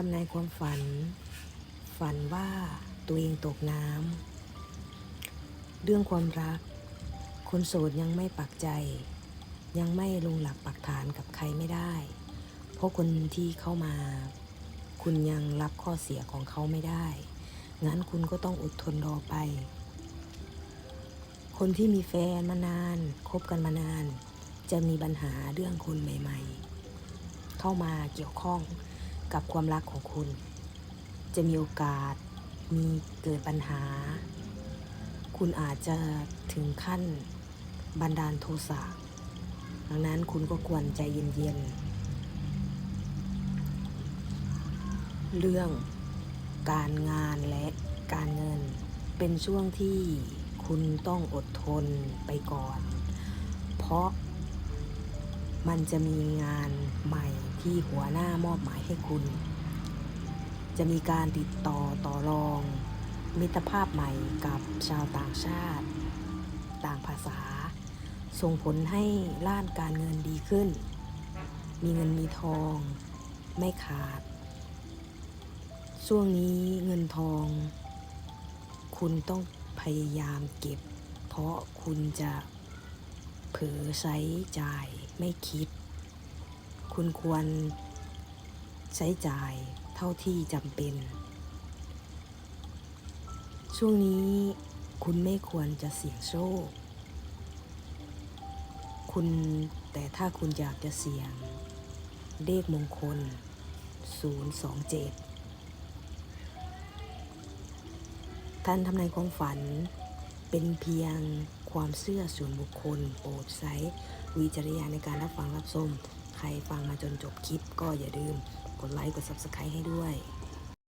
ทำนายความฝัน ฝันว่าตัวเองตกน้ำ เรื่องความรัก คนโสดยังไม่ปักใจ ยังไม่ลงหลักปักฐานกับใครไม่ได้ เพราะคนที่เข้ามา คุณยังรับข้อเสียของเขาไม่ได้ งั้นคุณก็ต้องอดทนรอไป คนที่มีแฟนมานาน คบกันมานาน จะมีปัญหาเรื่องคนใหม่ ๆ เข้ามาเกี่ยวข้อง กับความรักของคุณ จะมีโอกาสมีเกิดปัญหา คุณอาจจะถึงขั้นบันดาลโทสะดังนั้นคุณก็ควรใจเย็นๆ เรื่องการงานและการเงิน เป็นช่วงที่คุณต้องอดทนไปก่อน เพราะ มันจะมีงานใหม่ที่หัวหน้ามอบหมายให้คุณ จะมีการติดต่อต่อรอง มิตรภาพใหม่กับชาวต่างชาติ ต่างภาษา ส่งผลให้ล้านการเงินดีขึ้น มีเงินมีทอง ไม่ขาด ช่วงนี้เงินทอง คุณต้องพยายามเก็บ เพราะคุณจะ เผลอใช้จ่ายไม่คิด คุณควรใช้จ่ายเท่าที่จำเป็น ช่วงนี้คุณไม่ควรจะเสี่ยงโชค คุณแต่ถ้าคุณอยากจะเสี่ยง เลขมงคล 027 ท่านทำนายความฝันเป็นเพียง ความเชื่อส่วนบุคคล โปรดใช้วิจารณญาณในการรับฟังรับชม ใครฟังมาจนจบคลิปก็อย่าลืม กดไลค์ กด Subscribe ให้ด้วย